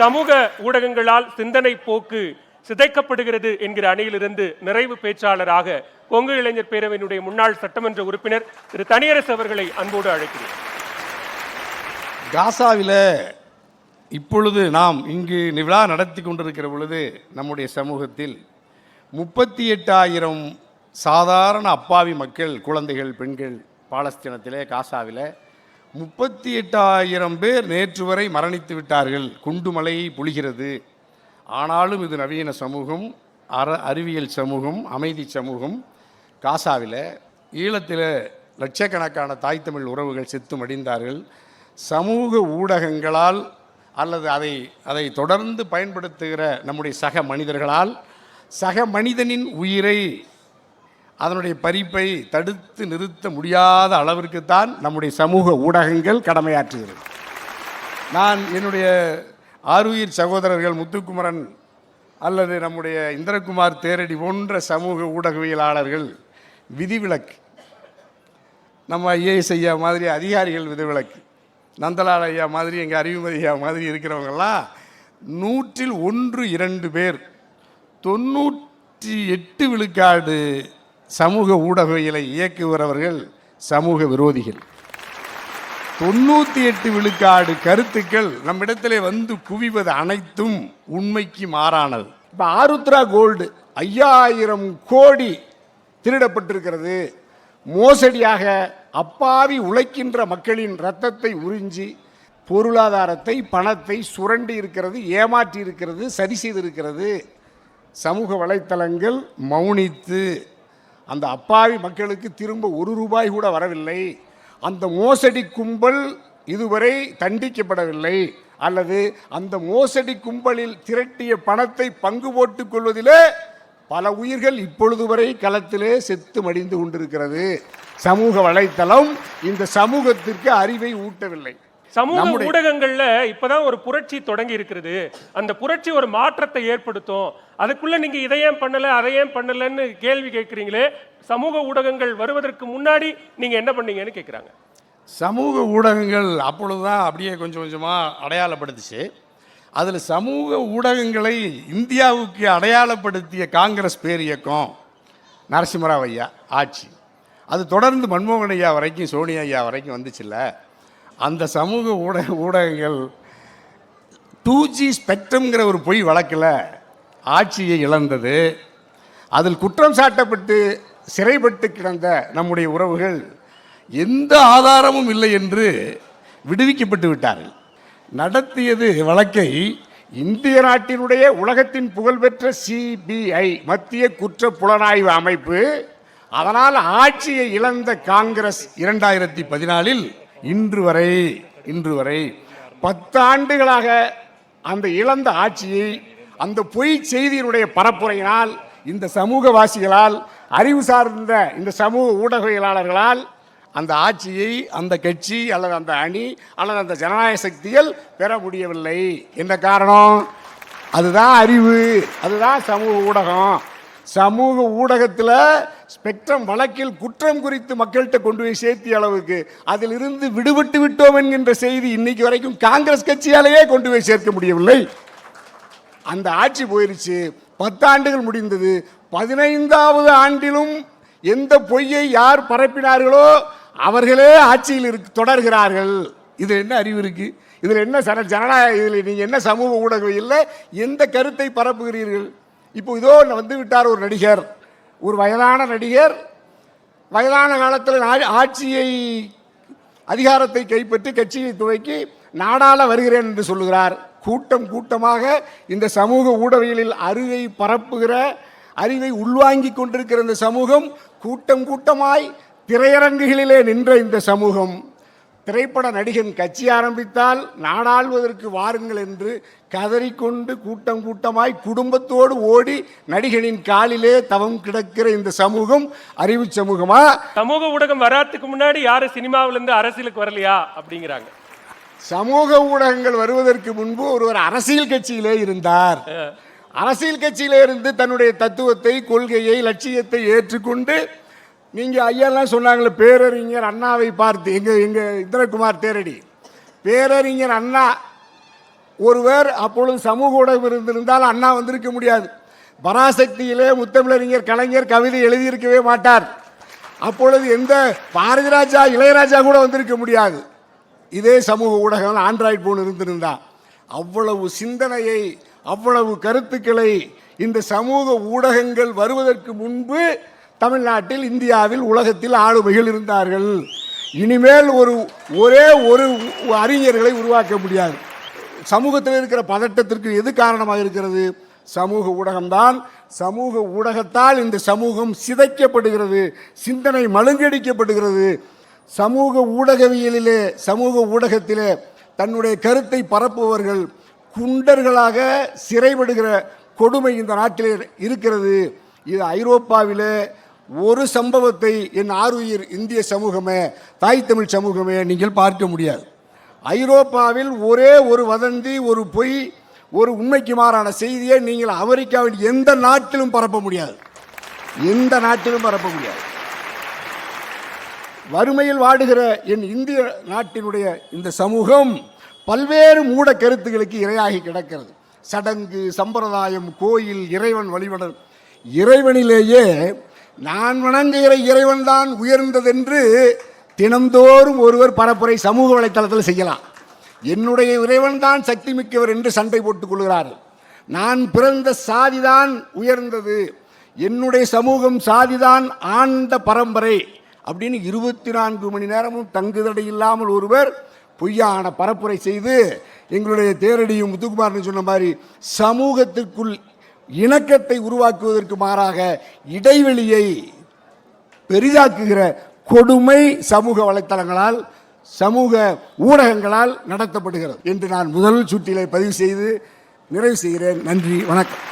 சமூக ஊடகங்களால் சிந்தனை போக்கு சிதைக்கப்படுகிறது என்கிற அணியிலிருந்து நிறைவு பேச்சாளராக கொங்கு இளைஞர் பேரவையினுடைய முன்னாள் சட்டமன்ற உறுப்பினர் திரு தனியரசு அவர்களை அன்போடு அழைக்கிறேன். காசாவில் இப்பொழுது நாம் இங்கு விழா நடத்தி கொண்டிருக்கிற பொழுது நம்முடைய சமூகத்தில் முப்பத்தி எட்டாயிரம் சாதாரண அப்பாவி மக்கள் குழந்தைகள் பெண்கள் பாலஸ்தீனத்திலே காசாவில் முப்பத்தி எட்டாயிரம் பேர் நேற்று வரை மரணித்து விட்டார்கள். குண்டுமலை பொழிகிறது ஆனாலும் இது நவீன சமூகம் அற அறிவியல் சமூகம் அமைதி சமூகம். காசாவில் ஈழத்தில் லட்சக்கணக்கான தாய் தமிழ் உறவுகள் செத்து மடிந்தார்கள் சமூக ஊடகங்களால் அல்லது அதை அதை தொடர்ந்து பயன்படுத்துகிற நம்முடைய சக மனிதர்களால் சக மனிதனின் உயிரை அதனுடைய பறிப்பை தடுத்து நிறுத்த முடியாத அளவிற்குத்தான் நம்முடைய சமூக ஊடகங்கள் கடமையாற்றுகிறது நான் என்னுடைய ஆருயிர் சகோதரர்கள் முத்துக்குமரன் அல்லது நம்முடைய இந்திரகுமார் தேரடி போன்ற சமூக ஊடகவியலாளர்கள் விதிவிலக்கு நம்ம ஐஏஎஸ் ஐயா மாதிரி அதிகாரிகள் விதிவிலக்கு நந்தலால் ஐயா மாதிரி எங்கள் அறிவுமதி ஐயா மாதிரி இருக்கிறவங்கெல்லாம் நூற்றில் ஒன்று இரண்டு பேர் தொண்ணூற்றி எட்டு விழுக்காடு சமூக ஊடகவியலை இயக்குகிறவர்கள் சமூக விரோதிகள். தொண்ணூற்றி எட்டு விழுக்காடு கருத்துக்கள் நம்மிடத்திலே வந்து குவிவது அனைத்தும் உண்மைக்கு மாறானது. இப்போ ஆருத்ரா கோல்டு ஐயாயிரம் கோடி திருடப்பட்டிருக்கிறது. மோசடியாக அப்பாவி உழைக்கின்ற மக்களின் ரத்தத்தை உறிஞ்சி பொருளாதாரத்தை பணத்தை சுரண்டி இருக்கிறது ஏமாற்றி இருக்கிறது சரி செய்திருக்கிறது. சமூக வலைத்தளங்கள் மௌனித்து அந்த அப்பாவி மக்களுக்கு திரும்ப ஒரு ரூபாய் கூட வரவில்லை. அந்த மோசடி கும்பல் இதுவரை தண்டிக்கப்படவில்லை. அல்லது அந்த மோசடி கும்பலில் திரட்டிய பணத்தை பங்கு போட்டுக் கொள்வதிலே பல உயிர்கள் இப்பொழுது வரை களத்திலே செத்து மடிந்து கொண்டிருக்கிறது. சமூக வலைத்தளம் இந்த சமூகத்திற்கு அறிவை ஊட்டவில்லை. சமூக ஊடகங்கள்ல இப்பதான் ஒரு புரட்சி தொடங்கி இருக்கிறது. அந்த புரட்சி ஒரு மாற்றத்தை ஏற்படுத்தும். அதுக்குள்ள நீங்க இதை ஏன் பண்ணல அதை ஏன் பண்ணலன்னு கேள்வி கேட்குறீங்களே. சமூக ஊடகங்கள் வருவதற்கு முன்னாடி நீங்க என்ன பண்ணீங்கன்னு கேட்குறாங்க சமூக ஊடகங்கள் அப்பொழுதுதான் அப்படியே கொஞ்சம் கொஞ்சமாக அடையாளப்படுத்துச்சு. அதில் சமூக ஊடகங்களை இந்தியாவுக்கு அடையாளப்படுத்திய காங்கிரஸ் பேரியக்கம் நரசிம்மராவ் ஐயா ஆட்சி. அது தொடர்ந்து மன்மோகன் ஐயா வரைக்கும் சோனியா ஐயா வரைக்கும் வந்துச்சுல்ல. அந்த சமூக ஊடக ஊடகங்கள் டூ ஜி ஸ்பெக்ட்ரம்ங்கிற ஒரு பொய் வழக்கில் ஆட்சியை இழந்தது. அதில் குற்றம் சாட்டப்பட்டு சிறைப்பட்டு கிடந்த நம்முடைய உறவுகள் எந்த ஆதாரமும் இல்லை என்று விடுவிக்கப்பட்டு விட்டார்கள். நடத்தியது வழக்கை இந்திய நாட்டினுடைய உலகத்தின் புகழ்பெற்ற சிபிஐ மத்திய குற்ற புலனாய்வு அமைப்பு அதனால் ஆட்சியை இழந்த காங்கிரஸ் இரண்டாயிரத்தி பதினாலில் இன்று வரை இன்று வரை பத்தாண்டுகளாக அந்த இழந்த ஆட்சியை அந்த பொய் செய்தியினுடைய பரப்புரையினால் இந்த சமூகவாசிகளால் அறிவு சார்ந்த இந்த சமூக ஊடகவியலாளர்களால் அந்த ஆட்சியை அந்த கட்சி அல்லது அந்த அணி அல்லது அந்த ஜனநாயக சக்திகள் பெற முடியவில்லை. என்ன காரணம்? அதுதான் அறிவு அதுதான் சமூக ஊடகம். சமூக ஊடகத்தில் ஸ்பெக்ட்ரம் வழக்கில் குற்றம் குறித்து மக்கள்கிட்ட கொண்டு போய் சேர்த்திய அளவுக்கு அதிலிருந்து விடுபட்டு விட்டோம் என்கின்ற செய்தி இன்னைக்கு வரைக்கும் காங்கிரஸ் கட்சியாலேயே கொண்டு போய் சேர்க்க முடியவில்லை. அந்த ஆட்சி போயிருச்சு. பத்தாண்டுகள் முடிந்தது. பதினைந்தாவது ஆண்டிலும் எந்த பொய்யை யார் பரப்பினார்களோ அவர்களே ஆட்சியில் இருக்கு தொடர்கிறார்கள். இது என்ன அறிவு இருக்கு? இதில் என்ன சன ஜனநாயக இதில் நீங்கள் என்ன சமூக ஊடகம் இல்லை? எந்த கருத்தை பரப்புகிறீர்கள்? இப்போ இதோ வந்து விட்டார் ஒரு நடிகர். ஒரு வயதான நடிகர். வயதான காலத்தில் ஆட்சியை அதிகாரத்தை கைப்பற்றி கட்சியை துவக்கி நாடாள வருகிறேன் என்று சொல்லுகிறார். கூட்டம் கூட்டமாக இந்த சமூக ஊடகங்களில் அறிவை பரப்புகிற அறிவை உள்வாங்கி கொண்டிருக்கிற இந்த சமூகம் கூட்டம் கூட்டமாய் திரையரங்குகளிலே நின்ற இந்த சமூகம். திரைப்பட நடிகன் கட்சி ஆரம்பித்தால் நாடாளுவதற்கு வாருங்கள் என்று கதறிக்கொண்டு கூட்டம் கூட்டமாய் குடும்பத்தோடு ஓடி நடிகனின் காலிலே தவம் கிடக்கிற இந்த சமூகம் அறிவு சமூகமா? சமூக ஊடகம் வராதுக்கு முன்னாடி யாரு சினிமாவில இருந்து அரசியலுக்கு வரலையா? அப்படிங்கிறாங்க. சமூக ஊடகங்கள் வருவதற்கு முன்பு ஒருவர் அரசியல் கட்சியிலே இருந்தார். அரசியல் கட்சியிலே இருந்து தன்னுடைய தத்துவத்தை கொள்கையை லட்சியத்தை ஏற்றுக்கொண்டு நீங்கள் ஐயாலாம் சொன்னாங்களே பேரறிஞர் அண்ணாவை பார்த்து எங்கள் எங்கள் இந்திரகுமார் தேரடி. பேரறிஞர் அண்ணா ஒருவர் அப்பொழுது சமூக ஊடகம் இருந்திருந்தால் அண்ணா வந்திருக்க முடியாது. பராசக்தியிலே முத்தமிழறிஞர் கலைஞர் கவிதை எழுதியிருக்கவே மாட்டார். அப்பொழுது எந்த பாரதிராஜா இளையராஜா கூட வந்திருக்க முடியாது. இதே சமூக ஊடகம் ஆண்ட்ராய்டு போன் இருந்திருந்தா. அவ்வளவு சிந்தனையை அவ்வளவு கருத்துக்களை இந்த சமூக ஊடகங்கள் வருவதற்கு முன்பு தமிழ்நாட்டில் இந்தியாவில் உலகத்தில் ஆளுமைகள் இருந்தார்கள். இனிமேல் ஒரு ஒரே ஒரு அறிஞர்களை உருவாக்க முடியாது. சமூகத்தில் இருக்கிற பதட்டத்திற்கு எது காரணமாக இருக்கிறது? சமூக ஊடகம்தான். சமூக ஊடகத்தால் இந்த சமூகம் சிதைக்கப்படுகிறது. சிந்தனை மழுங்கடிக்கப்படுகிறது. சமூக ஊடகவியலிலே சமூக ஊடகத்திலே தன்னுடைய கருத்தை பரப்புபவர்கள் குண்டர்களாக சிறைபடுகிற கொடுமை இந்த நாட்டிலே இருக்கிறது. இது ஐரோப்பாவிலே ஒரு சம்பவத்தை என் ஆருயிர் இந்திய சமூகமே தாய் தமிழ் சமூகமே நீங்கள் பார்க்க முடியாது. ஐரோப்பாவில் ஒரே ஒரு வதந்தி ஒரு பொய் ஒரு உண்மைக்கு மாறான செய்தியை நீங்கள் அமெரிக்காவில் எந்த நாட்டிலும் பரப்ப முடியாது. எந்த நாட்டிலும் பரப்ப முடியாது. வறுமையில் வாடுகிற என் இந்திய நாட்டினுடைய இந்த சமூகம் பல்வேறு மூட கருத்துகளுக்கு இரையாகி கிடக்கிறது. சடங்கு சம்பிரதாயம் கோயில் இறைவன் வழிபடல். இறைவனிலேயே நான் வணங்குகிற இறைவன் தான் உயர்ந்ததென்று தினந்தோறும் ஒருவர் பரப்புரை சமூக வலைத்தளத்தில் செய்யலாம். என்னுடைய இறைவன் தான் சக்தி மிக்கவர் என்று சண்டை போட்டுக் கொள்கிறார்கள். நான் பிறந்த சாதிதான் உயர்ந்தது. என்னுடைய சமூகம் சாதிதான் ஆண்ட பரம்பரை அப்படின்னு இருபத்தி நான்கு மணி நேரமும் தங்குதடை இல்லாமல் ஒருவர் பொய்யான பரப்புரை செய்து எங்களுடைய தேரடியும் முத்துக்குமார்னு சொன்ன மாதிரி சமூகத்திற்குள் இணக்கத்தை உருவாக்குவதற்கு மாறாக இடைவெளியை பெரிதாக்குகிற கொடுமை சமூக வலைத்தளங்களால் சமூக ஊடகங்களால் நடத்தப்படுகிறது என்று நான் முதல் சுற்றிலே பதிவு செய்து நிறைவு செய்கிறேன். நன்றி வணக்கம்.